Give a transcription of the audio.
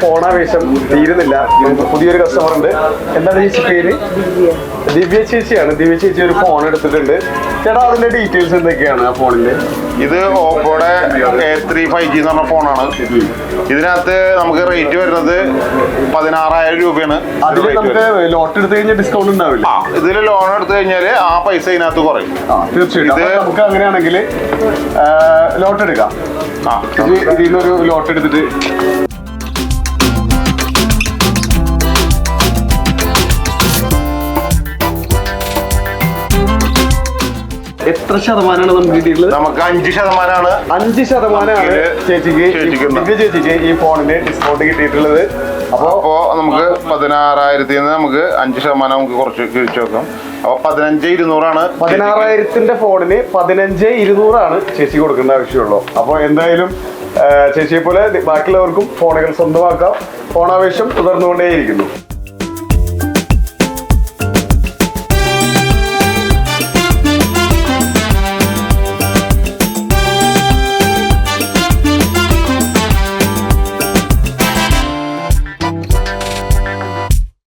ഫോണാവേശം തീരുന്നില്ല. പുതിയൊരു കസ്റ്റമർ ഉണ്ട്. എന്താണ് ചേച്ചി പേര്? ദിവ്യ. ചേച്ചിയാണ്. ദിവ്യ ചേച്ചി ഒരു ഫോൺ എടുത്തിട്ടുണ്ട്. ചേട്ടാ അതിന്റെ ഡീറ്റെയിൽസ് എന്തൊക്കെയാണ് ആ ഫോണിന്റെ ഇത് ഓപ്പോയുടെ എ ത്രീ ഫൈവ് ജി എന്ന് പറഞ്ഞ ഫോണാണ് ഇതിനകത്ത് നമുക്ക് റേറ്റ് വരുന്നത് പതിനാറായിരം രൂപയാണ്. അതിൽ നമുക്ക്. ലോട്ട് എടുത്തു കഴിഞ്ഞാൽ ഡിസ്കൗണ്ട് ഉണ്ടാവില്ല. ഇതിൽ ലോൺ എടുത്തു കഴിഞ്ഞാൽ ആ പൈസ ഇതിനകത്ത് കുറയും. തീർച്ചയായിട്ടും. നമുക്ക് അങ്ങനെയാണെങ്കിൽ ലോട്ട് എടുക്കാം. ആ. ഇത് ഇതിൽ നിന്നൊരു ലോട്ട് എടുത്തിട്ട് എത്ര ശതമാനമാണ് നമുക്ക് കിട്ടിയിട്ടുള്ളത്? നമുക്ക് അഞ്ച് ശതമാനമാണ് അഞ്ച് ശതമാനമാണ് ചേച്ചിക്ക് ചേച്ചിക്ക് ഈ ഫോണിന് ഡിസ്കൗണ്ട് കിട്ടിയിട്ടുള്ളത്. അപ്പോ അപ്പോ നമുക്ക് പതിനാറായിരത്തിൽ നിന്ന് നമുക്ക് അഞ്ച് ശതമാനം നമുക്ക് കുറച്ച് കിഴിച്ചു വെക്കാം. അപ്പൊ പതിനഞ്ച് ഇരുന്നൂറാണ് പതിനാറായിരത്തിന്റെ ഫോണിന് പതിനഞ്ച് ഇരുന്നൂറാണ് ചേച്ചി കൊടുക്കേണ്ട ആവശ്യമുള്ളൂ. അപ്പോൾ എന്തായാലും ചേച്ചിയെ പോലെ ബാക്കിയുള്ളവർക്കും ഫോണുകൾ സ്വന്തമാക്കാം. ഫോണാവേശം തുടർന്നുകൊണ്ടേയിരിക്കുന്നു.